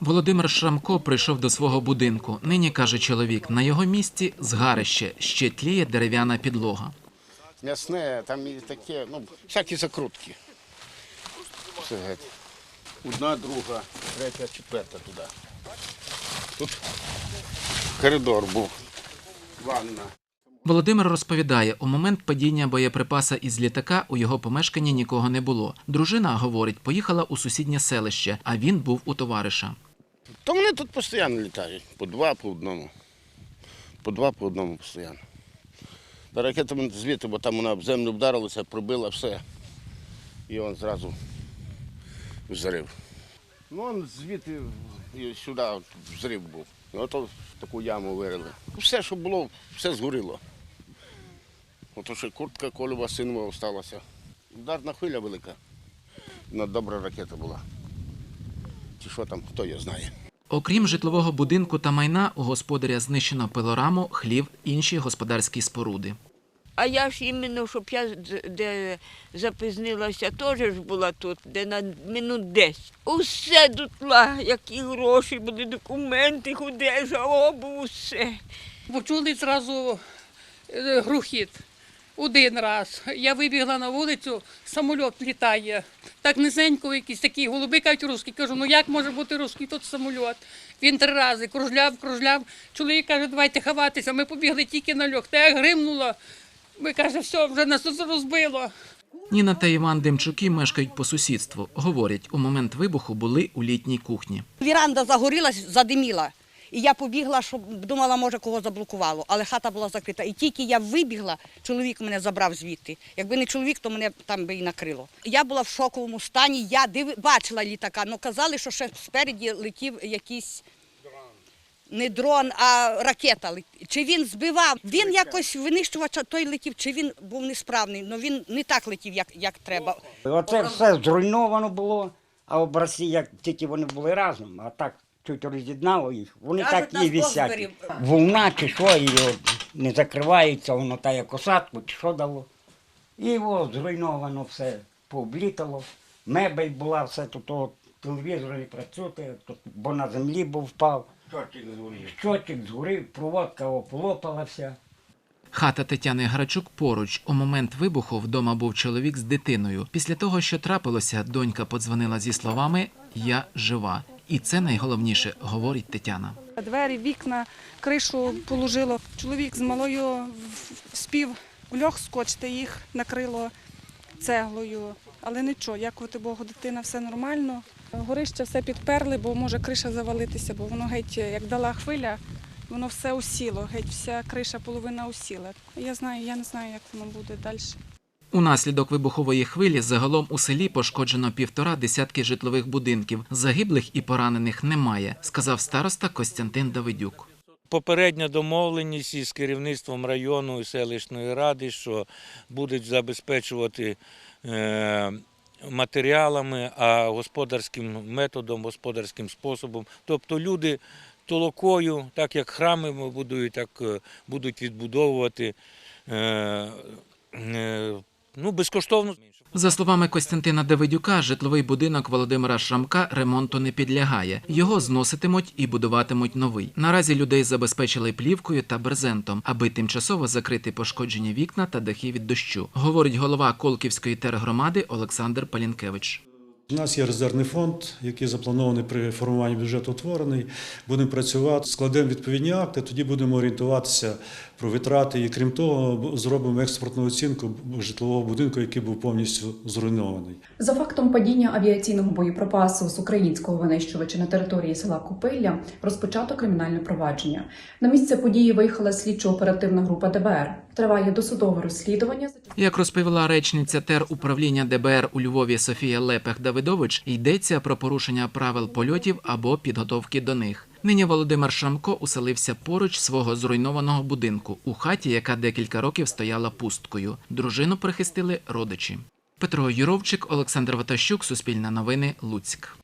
Володимир Шрамко прийшов до свого будинку. Нині каже чоловік, на його місці згарище, ще тліє дерев'яна підлога. М'ясне, там і таке, ну, всякі закрутки. Все геть. Одна, друга, третя, четверта туди. Тут коридор був, ванна. Володимир розповідає, у момент падіння боєприпаса із літака у його помешканні нікого не було. Дружина, говорить, поїхала у сусіднє селище, а він був у товариша. То вони тут постійно літають. По два, по одному. По два, по одному постійно. Та ракета звідти, бо там вона об землю вдарилася, пробила все. І он зразу взрив. Ну, он звідти і сюди взрив був. Ото в таку яму вирили. Все, що було, все згоріло. Ото ще куртка Колюва синова осталася. Ударна хвиля велика. Ну, добра ракета була. Чи що там, хто його знає. Окрім житлового будинку та майна, у господаря знищено пилораму, хлів, інші господарські споруди. А я ж іменно, щоб я де запізнилася, теж ж була тут, де на минут 10. Усе дотла, які гроші були, документи, одежа, обув, усе. Почули зразу е, грухіт. Один раз. Я вибігла на вулицю, самоліт літає. Так низенько, якісь такі голуби кажуть русські. Кажу, ну як може бути русський тут самоліт? Він три рази кружляв, кружляв. Чоловік каже, давайте ховатися. Ми побігли тільки на льох. Та як гримнуло, ми каже, все, вже нас розбило. Ніна та Іван Демчуки мешкають по сусідству. Говорять, у момент вибуху були у літній кухні. Віранда загорілась, задиміла. І я побігла, щоб думала, може, кого заблокувало, але хата була закрита. І тільки я вибігла, чоловік мене забрав звідти. Якби не чоловік, то мене там би і накрило. Я була в шоковому стані, я див... бачила літака, але казали, що ще спереді летів якийсь не дрон, а ракета. Чи він збивав? Він якось винищувач той летів, чи він був несправний, але він не так летів, як, як треба. Оце все зруйновано було, а образці, як тільки вони були разом, а так чуть роз'єднало їх, вони так і висять. Волна чи що, і от не закривається, воно та як осадку, чи що дало. І от зруйновано все, пооблітало. Мебель була, все тут, от, телевізор не працює, тут, бо на землі був впав. Щотчик згорів, проводка ополопала вся. Хата Тетяни Грачук поруч. У момент вибуху вдома був чоловік з дитиною. Після того, що трапилося, донька подзвонила зі словами Я жива. І це найголовніше, говорить Тетяна. Двері, вікна, кришу положило. Чоловік з малою спів льох скочити, їх накрило цеглою. Але нічого, дякувати Богу, дитина все нормально. Горище все підперли, бо може криша завалитися, бо воно геть як дала хвиля, воно все усіло, геть вся криша половина усіла. Я знаю, я не знаю, як воно буде далі. Унаслідок вибухової хвилі загалом у селі пошкоджено півтора десятки житлових будинків. Загиблих і поранених немає, сказав староста Костянтин Давидюк. Попередня домовленість із керівництвом району і селищної ради, що будуть забезпечувати е, матеріалами, а господарським методом, господарським способом. Тобто люди толокою, так як храми будують, так е, будуть відбудовувати е, ну, безкоштовно. За словами Костянтина Давидюка, житловий будинок Володимира Шрамка ремонту не підлягає. Його зноситимуть і будуватимуть новий. Наразі людей забезпечили плівкою та брезентом, аби тимчасово закрити пошкоджені вікна та дахи від дощу, говорить голова Колківської тергромади Олександр Палінкевич. У нас є резервний фонд, який запланований при формуванні бюджету утворений. Будемо працювати, складемо відповідні акти, тоді будемо орієнтуватися про витрати. І крім того, зробимо експортну оцінку житлового будинку, який був повністю зруйнований. За фактом падіння авіаційного боєприпасу з українського винищувача на території села Копилля розпочато кримінальне провадження. На місце події виїхала слідчо-оперативна група ДБР. Триває досудове розслідування. Як розповіла речниця тер управління ДБР у Львові Софія Лепех Давидович, йдеться про порушення правил польотів або підготовки до них. Нині Володимир Шрамко уселився поруч свого зруйнованого будинку у хаті, яка декілька років стояла пусткою. Дружину прихистили родичі. Петро Юровчик, Олександр Ватащук, Суспільне новини, Луцьк.